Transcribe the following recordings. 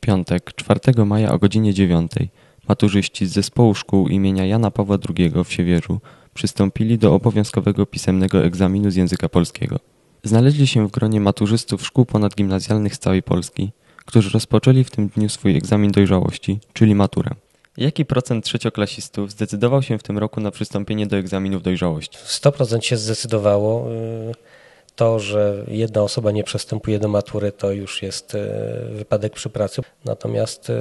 piątek, 4 maja o godzinie 9 maturzyści z zespołu szkół imienia Jana Pawła II w Siewierzu przystąpili do obowiązkowego pisemnego egzaminu z języka polskiego. Znaleźli się w gronie maturzystów szkół ponadgimnazjalnych z całej Polski, którzy rozpoczęli w tym dniu swój egzamin dojrzałości, czyli maturę. Jaki procent trzecioklasistów zdecydował się w tym roku na przystąpienie do egzaminów dojrzałości? 100% się zdecydowało. Y, To, że jedna osoba nie przystępuje do matury, to już jest y, wypadek przy pracy. Natomiast y,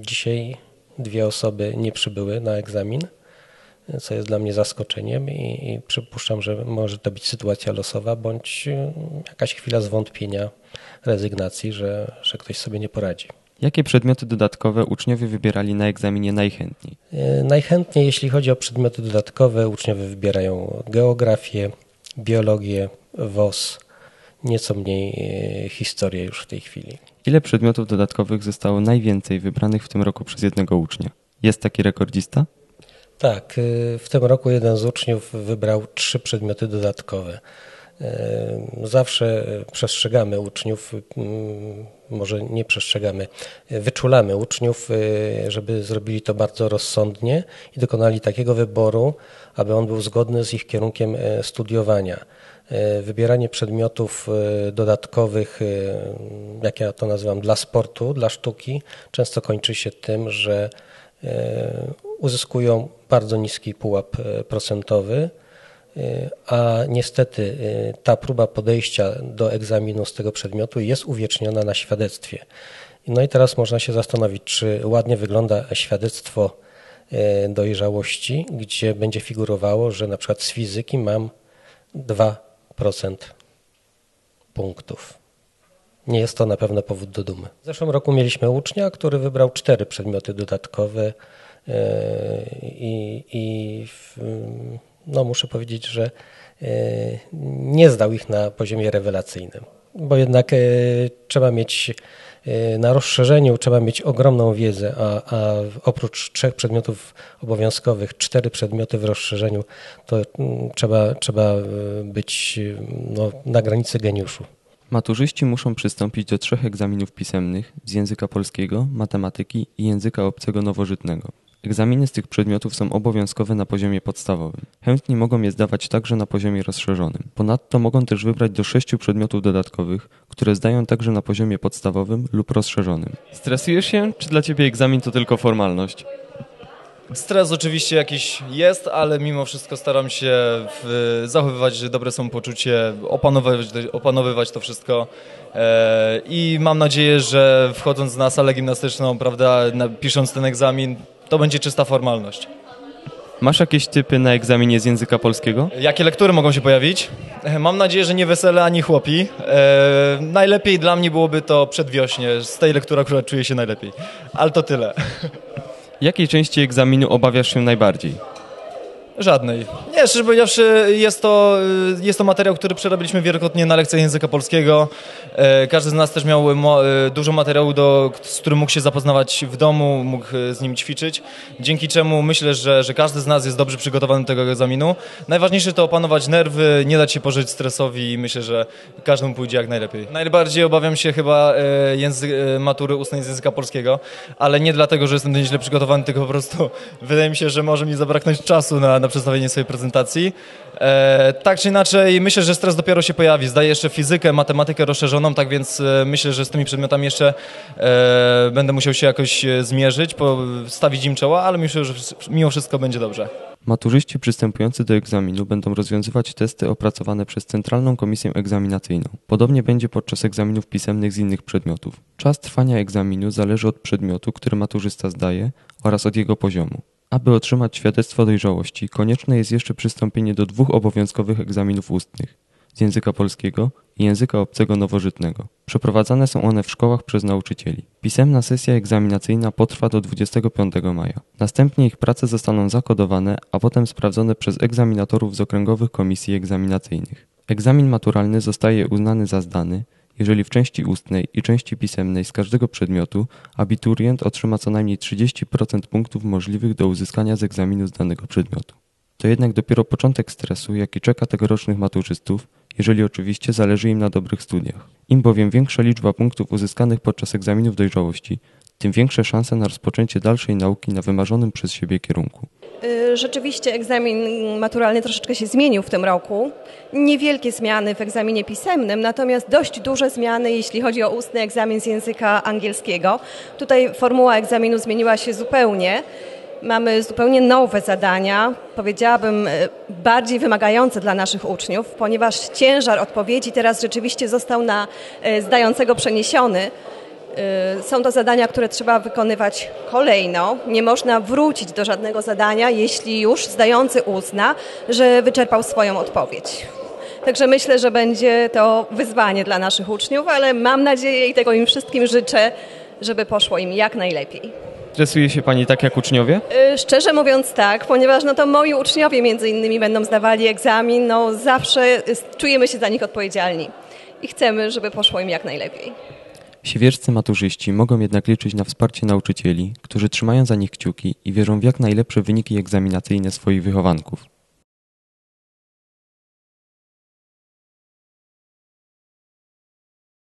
dzisiaj dwie osoby nie przybyły na egzamin, co jest dla mnie zaskoczeniem i, i przypuszczam, że może to być sytuacja losowa bądź y, jakaś chwila zwątpienia, rezygnacji, że, że ktoś sobie nie poradzi. Jakie przedmioty dodatkowe uczniowie wybierali na egzaminie najchętniej? Najchętniej, jeśli chodzi o przedmioty dodatkowe, uczniowie wybierają geografię, biologię, WOS, nieco mniej y, historię już w tej chwili. Ile przedmiotów dodatkowych zostało najwięcej wybranych w tym roku przez jednego ucznia? Jest taki rekordzista? Tak, y, w tym roku jeden z uczniów wybrał trzy przedmioty dodatkowe. Y, Zawsze przestrzegamy uczniów, może nie przestrzegamy, wyczulamy uczniów, żeby zrobili to bardzo rozsądnie i dokonali takiego wyboru, aby on był zgodny z ich kierunkiem studiowania. Y, Wybieranie przedmiotów y, dodatkowych, y, jak ja to nazywam, dla sportu, dla sztuki, często kończy się tym, że uzyskują bardzo niski pułap e, procentowy, e, a niestety e, ta próba podejścia do egzaminu z tego przedmiotu jest uwieczniona na świadectwie. No i teraz można się zastanowić, czy ładnie wygląda świadectwo e, dojrzałości, gdzie będzie figurowało, że na przykład z fizyki mam 2% punktów. Nie jest to na pewno powód do dumy. W zeszłym roku mieliśmy ucznia, który wybrał cztery przedmioty dodatkowe e, i, i no muszę powiedzieć, że e, nie zdał ich na poziomie rewelacyjnym, bo jednak e, trzeba mieć e, na rozszerzeniu trzeba mieć ogromną wiedzę, a, a oprócz trzech przedmiotów obowiązkowych, cztery przedmioty w rozszerzeniu, to mm, trzeba, trzeba e, być no, na granicy geniuszu. Maturzyści muszą przystąpić do trzech egzaminów pisemnych z języka polskiego, matematyki i języka obcego nowożytnego. Egzaminy z tych przedmiotów są obowiązkowe na poziomie podstawowym. Chętni mogą je zdawać także na poziomie rozszerzonym. Ponadto mogą też wybrać do sześciu przedmiotów dodatkowych, które zdają także na poziomie podstawowym lub rozszerzonym. Stresujesz się, czy dla ciebie egzamin to tylko formalność? Stres oczywiście jakiś jest, ale mimo wszystko staram się w, zachowywać dobre samopoczucie, opanowywać, opanowywać to wszystko e, i mam nadzieję, że wchodząc na salę gimnastyczną, prawda, na, pisząc ten egzamin, to będzie czysta formalność. Masz jakieś typy na egzaminie z języka polskiego? Jakie lektury mogą się pojawić? E, Mam nadzieję, że nie wesele ani chłopi. E, najlepiej dla mnie byłoby to przedwiośnie, z tej lektury akurat czuję się najlepiej, ale to tyle. Jakiej części egzaminu obawiasz się najbardziej? Żadnej. Nie, szczerze powiedziawszy, jest to, y, jest to materiał, który przerobiliśmy wielokrotnie na lekcjach języka polskiego. E, Każdy z nas też miał e, dużo materiału, do, z którym mógł się zapoznawać w domu, mógł e, z nim ćwiczyć, dzięki czemu myślę, że, że każdy z nas jest dobrze przygotowany do tego egzaminu. Najważniejsze to opanować nerwy, nie dać się pożyć stresowi i myślę, że każdemu pójdzie jak najlepiej. Najbardziej obawiam się chyba e, język, e, matury ustnej z języka polskiego, ale nie dlatego, że jestem źle przygotowany, tylko po prostu wydaje mi się, że może mi zabraknąć czasu na, na przedstawienie swojej prezentacji. E, tak czy inaczej, myślę, że stres dopiero się pojawi. Zdaję jeszcze fizykę, matematykę rozszerzoną, tak więc e, myślę, że z tymi przedmiotami jeszcze e, będę musiał się jakoś e, zmierzyć, postawić im czoła, ale myślę, że mimo wszystko będzie dobrze. Maturzyści przystępujący do egzaminu będą rozwiązywać testy opracowane przez Centralną Komisję Egzaminacyjną. Podobnie będzie podczas egzaminów pisemnych z innych przedmiotów. Czas trwania egzaminu zależy od przedmiotu, który maturzysta zdaje oraz od jego poziomu. Aby otrzymać świadectwo dojrzałości, konieczne jest jeszcze przystąpienie do dwóch obowiązkowych egzaminów ustnych z języka polskiego i języka obcego nowożytnego. Przeprowadzane są one w szkołach przez nauczycieli. Pisemna sesja egzaminacyjna potrwa do 25 maja. Następnie ich prace zostaną zakodowane, a potem sprawdzone przez egzaminatorów z okręgowych komisji egzaminacyjnych. Egzamin maturalny zostaje uznany za zdany, jeżeli w części ustnej i części pisemnej z każdego przedmiotu abiturient otrzyma co najmniej 30% punktów możliwych do uzyskania z egzaminu z danego przedmiotu. To jednak dopiero początek stresu, jaki czeka tegorocznych maturzystów jeżeli oczywiście zależy im na dobrych studiach. Im bowiem większa liczba punktów uzyskanych podczas egzaminów dojrzałości, tym większe szanse na rozpoczęcie dalszej nauki na wymarzonym przez siebie kierunku. Y, Rzeczywiście egzamin maturalny troszeczkę się zmienił w tym roku. Niewielkie zmiany w egzaminie pisemnym, natomiast dość duże zmiany, jeśli chodzi o ustny egzamin z języka angielskiego. Tutaj formuła egzaminu zmieniła się zupełnie. Mamy zupełnie nowe zadania, powiedziałabym y, bardziej wymagające dla naszych uczniów, ponieważ ciężar odpowiedzi teraz rzeczywiście został na y, zdającego przeniesiony. Y, Są to zadania, które trzeba wykonywać kolejno. Nie można wrócić do żadnego zadania, jeśli już zdający uzna, że wyczerpał swoją odpowiedź. Także myślę, że będzie to wyzwanie dla naszych uczniów, ale mam nadzieję i tego im wszystkim życzę, żeby poszło im jak najlepiej. Stresuje się Pani tak jak uczniowie? Y, Szczerze mówiąc tak, ponieważ no to moi uczniowie między innymi będą zdawali egzamin, no zawsze y, czujemy się za nich odpowiedzialni i chcemy, żeby poszło im jak najlepiej. Siewierscy maturzyści mogą jednak liczyć na wsparcie nauczycieli, którzy trzymają za nich kciuki i wierzą w jak najlepsze wyniki egzaminacyjne swoich wychowanków.